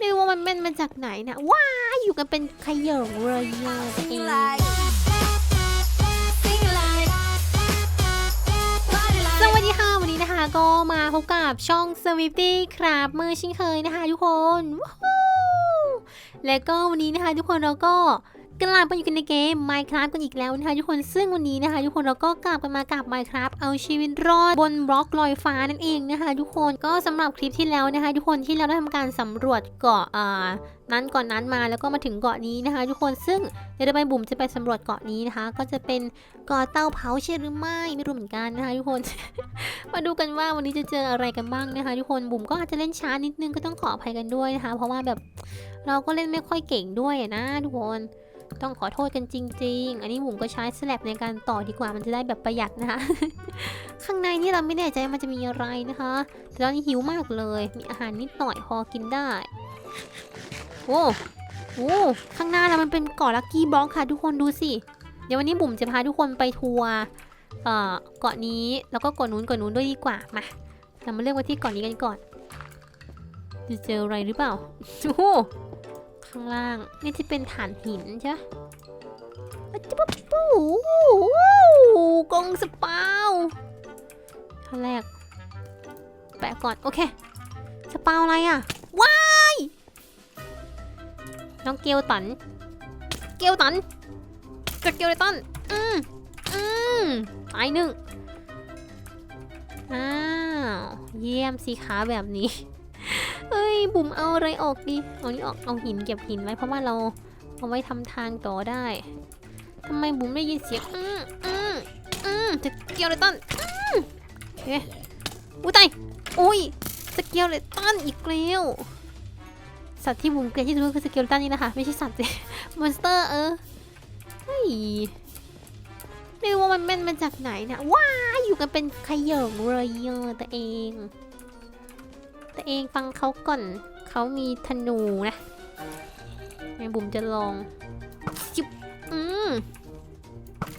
ไม่รู้ว่ามันแม่นมาจากไหนนะว้าอยู่กันเป็นขยงเลยอะเองสวัสดีค่ะวันนี้นะคะ ก็มาพบกับช่อง s w i f t y ครับเมื่อชิงเคยนะคะทุกคน และก็วันนี้นะคะทุกคนเราก็ กลับมาอยู่กันในเกม Minecraft กันอีกแล้วนะคะทุกคนซึ่งวันนี้นะคะ ทุกคนเราก็กลับกันมากับ Minecraft เอาชีวิตรอดบนบล็อกลอยฟ้านั่นเองนะคะ ทุกคนก็สำหรับคลิปที่แล้วนะคะ ทุกคนที่เราได้ทำการสำรวจเกาะอ่านั้นก่อนนั้นมาแล้วก็มาถึงเกาะนี้นะคะ ทุกคนซึ่งเดี๋ยวไปบุ๋มจะไปสำรวจเกาะนี้นะคะ ก็จะเป็นเกาะเต้าเผาใช่หรือไม่ไม่รู้เหมือนกันนะคะทุกคน มาดูกันว่าวันนี้จะเจออะไรกันบ้างนะคะ ทุกคนบุ๋มก็อาจจะเล่นช้านิดนึงก็ต้องขออภัยกันด้วยนะคะ เพราะว่าแบบเราก็เล่นไม่ค่อยเก่งด้วยนะทุกคน ต้องขอโทษกันจริง ๆ อันนี้บุ๋มก็ใช้สแลบในการต่อดีกว่ามันจะได้แบบประหยัดนะคะ ข้างในนี่เราไม่แน่ใจมันจะมีอะไรนะคะ แต่ตอนนี้หิวมากเลย มีอาหารนิดหน่อยพอกินได้โอ้โหข้างหน้าเรามันเป็นเกาะลักกี้บล็อกค่ะทุกคนดูสิ เดี๋ยววันนี้บุ๋มจะพาทุกคนไปทัวร์เอ่อเกาะนี้แล้วก็เกาะนู้นเกาะนู้นด้วยดีกว่า มา เรามาเลือกว่าที่เกาะนี้กันก่อน จะเจออะไรหรือเปล่าโอ้ ข้างล่าง นี่ที่เป็นฐานหินใช่ไหมอะจิ๊บปุ๊บปุ๊บว้าวกองสปาวขั้นแรก แปะก่อน โอเค สปาวอะไรอะ ว้าย น้องเกลตัน เกลตันกับเกลตัน อืมอืมตายหนึ่งอ้าว เยี่ยมสิคะแบบนี้ เฮ้ย บุ๋มเอาอะไรออกดี เอานี่ออก เอาหินเก็บหินไว้เพราะว่าเราเอาไว้ทำทางต่อได้ทำไมบุ๋มได้ยินเสียง อืมอืมอืมจะเกียวเลยต้นอืมโอเคอุ้ยตายอุ้ยสเกลเลตันอีกแล้วสัตว์ที่บุ๋มเกลียดที่สุดคือสเกลตันนี่นะคะ ไม่ใช่สัตว์สิมอนสเตอร์เออเฮ้ยไม่รู้ว่ามันเป็นมาจากไหนนะว้าอยู่กันเป็นขยเยงเลยเออตัวเอง ตัวเองฟังเขาก่อน เขามีธนูนะแม่บุ๋มจะลองจิบอืม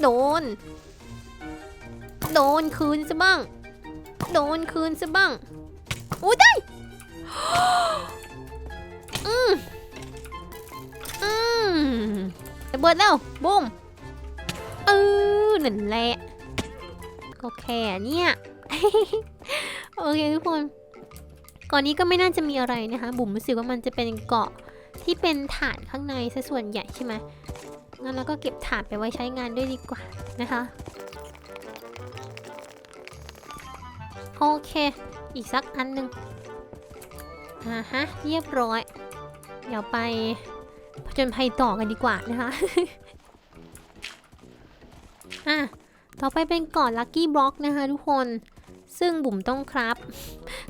โดน โดนคืนซะบ้าง โดนคืนซะบ้างอุ้ยได้อืมอืมระเบิดแล้วบุ้มเออนั่นแหละก็แค่เนี่ย โอเคทุกคน ก่อนนี้ก็ไม่น่าจะมีอะไรนะคะ บุ๋มรู้สึกว่ามันจะเป็นเกาะที่เป็นฐานข้างในซะส่วนใหญ่ใช่ไหมงั้นเราก็เก็บฐานไปไว้ใช้งานด้วยดีกว่านะคะ โอเค อีกสักอันหนึ่งอ่าฮะ เรียบร้อย เดี๋ยวไปผจญภัยต่อกันดีกว่านะคะ อะ ต่อไปเป็นเก่อนลัคกี้บล็อกนะคะทุกคน ซึ่งบุ๋มต้องครับ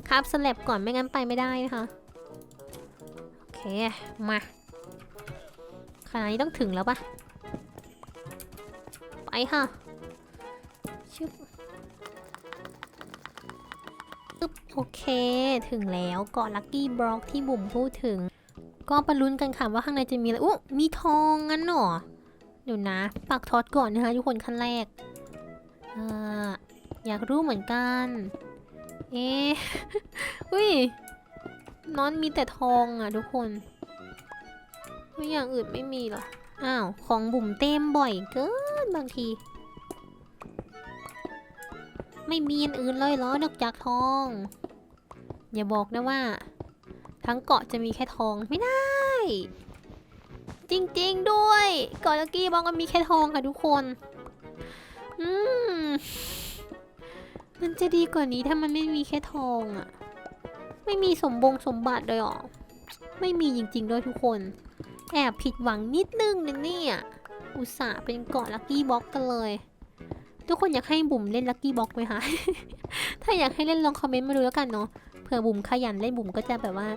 ครับสลับก่อนไม่งั้นไปไม่ได้นะคะ โอเค มาขนาดนี้ต้องถึงแล้วปะไปค่ะชึบอึ๊บโอเค ถึงแล้วเกาะลัคกี้บล็อกที่บุ๋มพูดถึง ก็ไปลุ้นกันค่ะว่าข้างในจะมีอะไรอุ๊มีทองงั้นเหรอเดี๋ยวนะ ปักทอดก่อนนะคะทุกคนขั้นแรกเออ อยากรู้เหมือนกัน เอ๊อุ้ยน้อนมีแต่ทองอะทุกคนไม่อย่างอื่นไม่มีหรอ อ้าว ของบุ๋มเต็มบ่อยเกินบางที ไม่มีอันอื่นเลยเหรอนอกจากทอง อย่าบอกนะว่า ทั้งเกาะจะมีแค่ทองไม่ได้ จริงๆด้วย เกาะลักกี้บอกว่ามีแค่ทองค่ะทุกคน อืม มันจะดีกว่านี้ถ้ามันไม่มีแค่ทองอะไม่มีสมบงสมบัติเลยหรอ ไม่มีจริงๆด้วยทุกคน แอบผิดหวังนิดนึงนะเนี่ยอุตส่าห์เป็นเกาะลักกี้บ็อกกันเลย ทุกคนอยากให้บุ๋มเล่นลักกี้บ็อกไหมคะ ถ้าอยากให้เล่นลองคอมเมนต์มาดูแล้วกันเนาะเผื่อบุ๋มขยันเล่นบุ๋มก็จะแบบว่า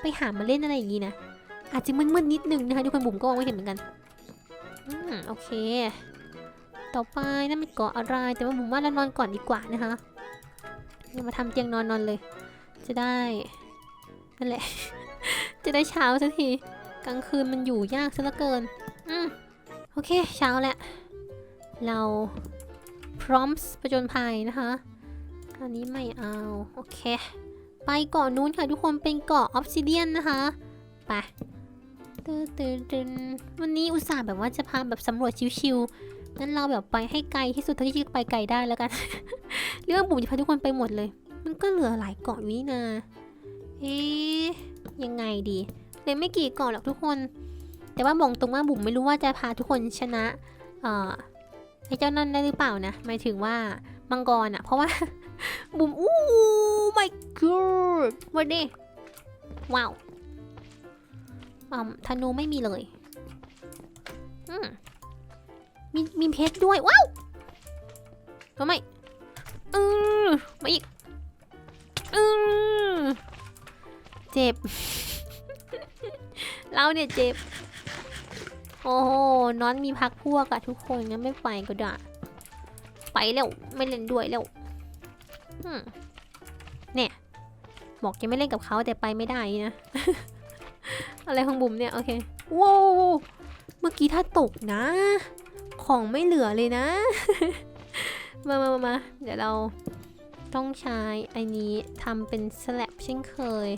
ไปหามาเล่นอะไรอย่างงี้นะอาจจะมืดๆนิดนึงนะคะทุกคนบุ๋มก็มองไม่เห็นเหมือนกัน อืมโอเค ต่อไปนั่นมันเกาะอะไร แต่ว่าบุ๋มว่าเรานอนก่อนดีกว่านะคะเดี๋ยวมาทำเตียงนอนนอนเลย จะได้นั่นแหละ จะได้เช้าสักที กลางคืนมันอยู่ยากซะเหลือเกิน อืมโอเค เช้าแล้วเราพร้อมประจนภัยนะคะอันนี้ไม่เอา โอเค ไปเกาะนู้นค่ะทุกคนเป็นเกาะออฟซิเดียนนะคะไปตื่นตื่นตื่นวันนี้อุตส่าห์แบบว่าจะพาแบบสำรวจชิวๆ งั้นเราแบบไปให้ไกลที่สุดเท่าที่จะไปไกลได้แล้วกัน เรื่องบุ๋มจะพาทุกคนไปหมดเลย มันก็เหลือหลายเกาะอยู่นี่นาเอ๊ะยังไงดีเหลยไม่กี่เกาะหรอกทุกคน แต่ว่าบอกตรงว่าบุ๋มไม่รู้ว่าจะพาทุกคนชนะเอ่อไอ้เจ้านั่นได้หรือเปล่านะหมายถึงว่ามังกรอะเพราะว่าบุ๋มอู้ my god วันนี้ว้าวอืมธนูไม่มีเลย อืม มีมีเพชรด้วย ว้าวทำไมเออมาอีกเออเจ็บ เราเนี่ยเจ็บ โอ้โหน้อนมีพักพวกอะทุกคนงั้นไม่ไปก็ได้ไปแล้วไม่เล่นด้วยแล้วเนี่ยบอกจะไม่เล่นกับเขาแต่ไปไม่ได้นะ อะไรของบุ๋มเนี่ย โอเคว้าวเมื่อกี้ถ้าตกนะ ของไม่เหลือเลยนะ มามามามาเดี๋ยวเราต้องใช้ไอ้นี้ทำเป็นสลับเช่นเคย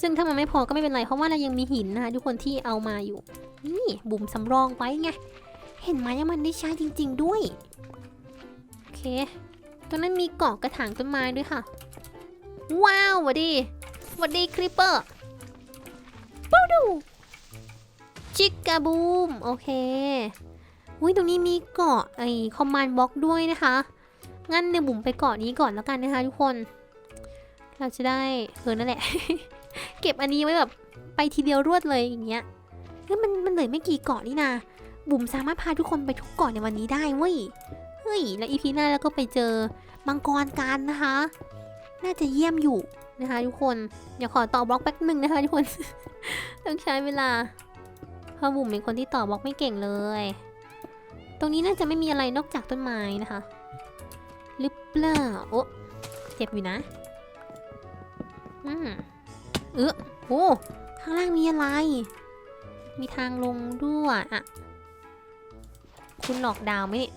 ซึ่งถ้ามันไม่พอก็ไม่เป็นไร เพราะว่าเรายังมีหินนะคะทุกคนที่เอามาอยู่ นี่บุ๋มสำรองไว้ไง เห็นไหมว่ามันได้ใช้จริง ๆ ด้วย โอเค ตรงนั้นมีเกาะกระถางต้นไม้ด้วยค่ะ ว้าวหวัดดีวัดดีคริปเปอร์ปูดู จิกกาบูม โอเคอุ้ยตรงนี้มีเกาะไอคอมมานด์บล็อกด้วยนะคะ งั้นเดี๋ยบุ๋มไปเกาะนี้ก่อนแล้วกันนะคะทุกคน เราจะได้เออนั่นแหละ เก็บอันนี้ไว้แบบไปทีเดียวรวดเลยอย่างเงี้ยเฮ้ยมันมันเหลือไม่กี่เกาะนี่นาบุ๋มสามารถพาทุกคนไปทุกเกาะในวันนี้ได้เว้ย เฮ้ย แล้วอีพีหน้าแล้วก็ไปเจอมังกรกันนะคะ น่าจะเยี่ยมอยู่นะคะทุกคน เดี๋ยวขอต่อบล็อกแป๊บหนึ่งนะคะทุกคน ต้องใช้เวลา เพราะบุ๋มเป็นคนที่ต่อบล็อกไม่เก่งเลย ตรงนี้น่าจะไม่มีอะไรนอกจากต้นไม้นะคะ หรือเปล่า โอ้เจ็บอยู่นะ อืมเออโอ้ข้างล่างมีอะไร มีทางลงด้วยอะคุณหลอกดาวไหมนี่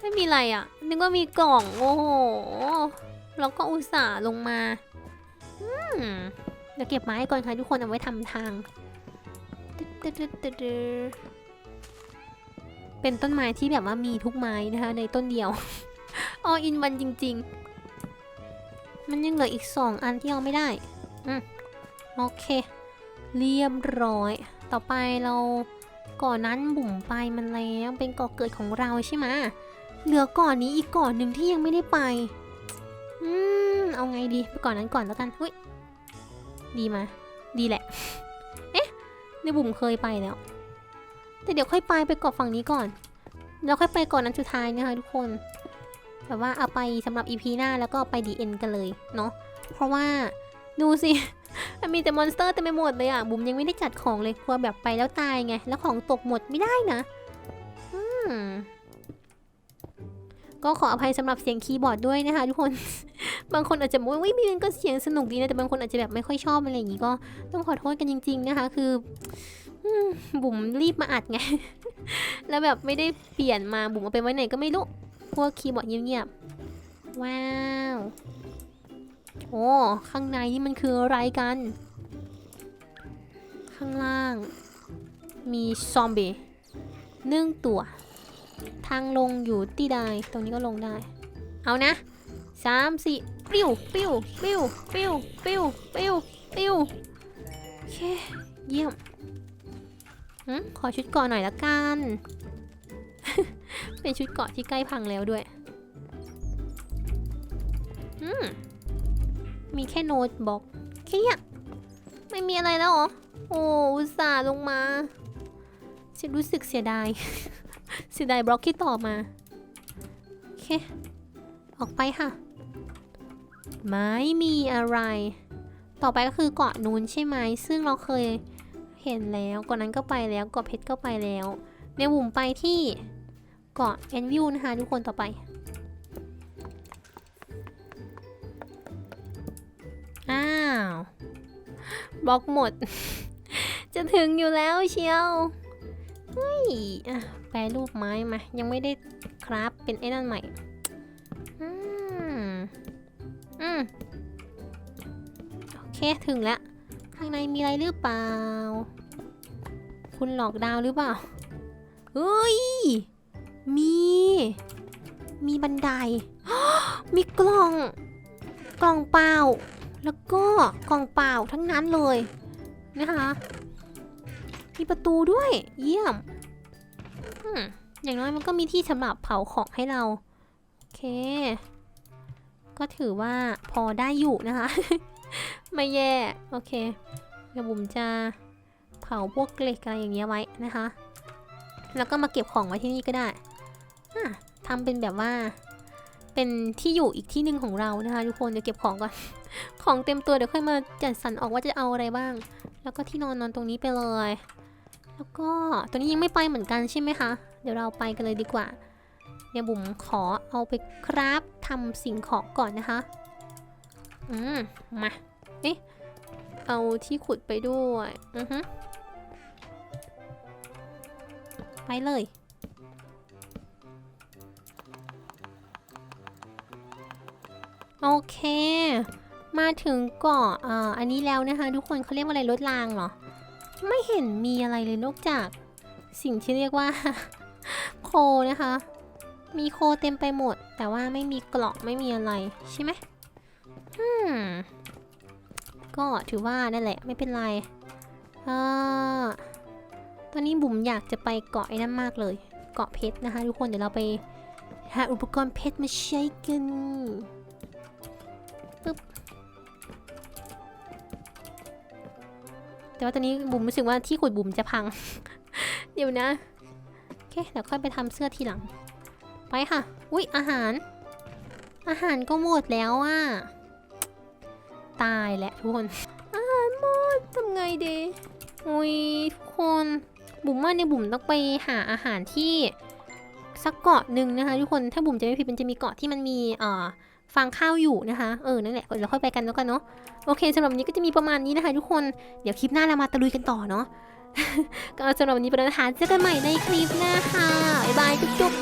ไม่มีอะไรอะ่ะ นึกว่ามีกล่อง โอ้โห แล้วก็อุตส่าห์ลงมา อืม เดี๋ยวเก็บไม้ก่อนค่ะทุกคนเอาไว้ทำทาง ตึ๊ดตึ๊ดตึ๊ดเป็นต้นไม้ที่แบบว่ามีทุกไม้นะคะ ในต้นเดียวออินวันจริง ๆ มันยังเหลืออีกสองอันที่เอาไม่ได้ อืมโอเค เรียบร้อย ต่อไปเราก่อนนั้นบุ๋มไปมันแล้วเป็นเกาะเกิดของเราใช่ไหมเหลือก่อนนี้อีกก่อนหนึ่งที่ยังไม่ได้ไป อืม เอาไงดี ไปก่อนนั้นก่อนแล้วกันเฮ้ย ดีมา ดีแหละ ในบุ๋มเคยไปแล้ว แต่เดี๋ยวค่อยไปไปเกาะฝั่งนี้ก่อนแล้วค่อยไปก่อนนั้นสุดท้ายนะคะทุกคนแบบว่าเอาไปสำหรับอีพีหน้าแล้วก็ไปดีเอ็นกันเลยเนาะ เพราะว่าดูสิ มันมีแต่มอนสเตอร์เต็มไปหมดเลยอะ บุ๋มยังไม่ได้จัดของเลยกลัวแบบไปแล้วตายไง แล้วของตกหมดไม่ได้นะ อืม ก็ขออภัยสำหรับเสียงคีย์บอร์ดด้วยนะคะทุกคน บางคนอาจจะบอกว่าวิมีมันก็เสียงสนุกดีนะแต่บางคนอาจจะแบบไม่ค่อยชอบอะไรอย่างงี้ก็ต้องขอโทษกันจริง ๆนะคะ คือบุ๋มรีบมาอัดไง แล้วแบบไม่ได้เปลี่ยนมาบุ๋มเอาไปไว้ไหนก็ไม่รู้พวกคีย์บอร์ดเงียบๆว้าวโอ้ข้างในนี่มันคืออะไรกัน ข้างล่าง มีซอมบี้หนึ่งตัว ทางลงอยู่ที่ใดตรงนี้ก็ลงได้ เอานะสามสี่ปิ้วปิ้วปิ้วปิ้วปิ้วปิ้วปิ้วโอเคเยี่ยมหืมขอชุดเกาะหน่อยละกัน เป็นชุดเกาะที่ใกล้พังแล้วด้วยมมีแค่โน้ตบ็อกแค่เนี้ยไม่มีอะไรแล้วหรอ โอ้อุตส่าห์ลงมาฉันรู้สึกเสียดาย สียดายบล็อกที่ต่อมาโอเคออกไปค่ะ ไม่มีอะไร ต่อไปก็คือเกาะนูนใช่ไหมซึ่งเราเคยเห็นแล้วกาะนั้นก็ไปแล้วเกาะเพชรก็ไปแล้วในบุ่มไปที่เกาะแอนวิวนะคะทุกคนต่อไปอ้าวบล็อกหมด จะถึงอยู่แล้วเชียว เฮ้ยอะแปรรูปไม้มา ยังไม่ได้คราฟเป็นไอ้นั่นใหม่ อืม อืม โอเค ถึงแล้ว ข้างในมีอะไรหรือเปล่า คุณหลอกดาวหรือเปล่าเฮ้ย มี มีบันได มีกล่อง กล่องเปล่า แล้วก็กล่องเปล่าทั้งนั้นเลยนะคะ มีประตูด้วย เยี่ยมอย่างน้อยมันก็มีที่สำหรับเผาของให้เรา โอเค ก็ถือว่าพอได้อยู่นะคะ ไม่แย่ โอเคเดี๋ยวบุ๋มจะเผาพวกเหล็กอะไรอย่างเงี้ยไว้นะคะ แล้วก็มาเก็บของไว้ที่นี่ก็ได้ทำเป็นแบบว่า เป็นที่อยู่อีกที่หนึ่งของเรานะคะทุกคนเดี๋ยวเก็บของก่อน ของเต็มตัวเดี๋ยวค่อยมาจัดสรรออกว่าจะเอาอะไรบ้าง แล้วก็ที่นอนนอนตรงนี้ไปเลย แล้วก็ตัวนี้ยังไม่ไปเหมือนกันใช่ไหมคะ เดี๋ยวเราไปกันเลยดีกว่า เดี๋ยวบุ๋มขอเอาไปคราฟทำสิ่งของก่อนนะคะ อืม มาเอ๊ะเอาที่ขุดไปด้วย อือฮึไปเลย โอเค มาถึงเกาะอ่าอันนี้แล้วนะคะ ทุกคนเขาเรียกว่าอะไรรถรางเหรอ ไม่เห็นมีอะไรเลยนอกจากสิ่งที่เรียกว่า โคนะคะ มีโคเต็มไปหมด แต่ว่าไม่มีเกราะไม่มีอะไรใช่ไหมอืมก็ถือว่านั่นแหละไม่เป็นไรเอ่อตอนนี้บุ๋มอยากจะไปเกาะไอ้นั่นมากเลย เกาะเพชรนะคะ ทุกคนเดี๋ยวเราไปหาอุปกรณ์เพชรมาใช้กัน แต่ว่าตอนนี้บุ๋มรู้สึกว่าที่ขุดบุ๋มจะพัง เดี๋ยวนะ โอเคเดี๋ยวค่อยไปทำเสื้อทีหลัง ไปค่ะ อุ๊ยอาหาร อาหารก็หมดแล้วอะ ตายแหละทุกคน อาหารหมดทำไงดีอุ๊ยทุกคน บุ๋มว่าเนี่ยบุ๋มต้องไปหาอาหารที่สักเกาะหนึ่งนะคะทุกคน ถ้าบุ๋มจะไม่ผิดมันจะมีเกาะที่มันมีเอ่อ ฟังข้าวอยู่นะคะ เออ นั่นแหละเดี๋ยวค่อยไปกันแล้วกันเนาะ โอเคสำหรับวันนี้ก็จะมีประมาณนี้นะคะทุกคน เดี๋ยวคลิปหน้าเรามาตะลุยกันต่อเนาะ ก็สำหรับวันนี้ไปแล้วนะคะเจอกันใหม่ในคลิปหน้าค่ะ บ๊ายบายจุ๊บ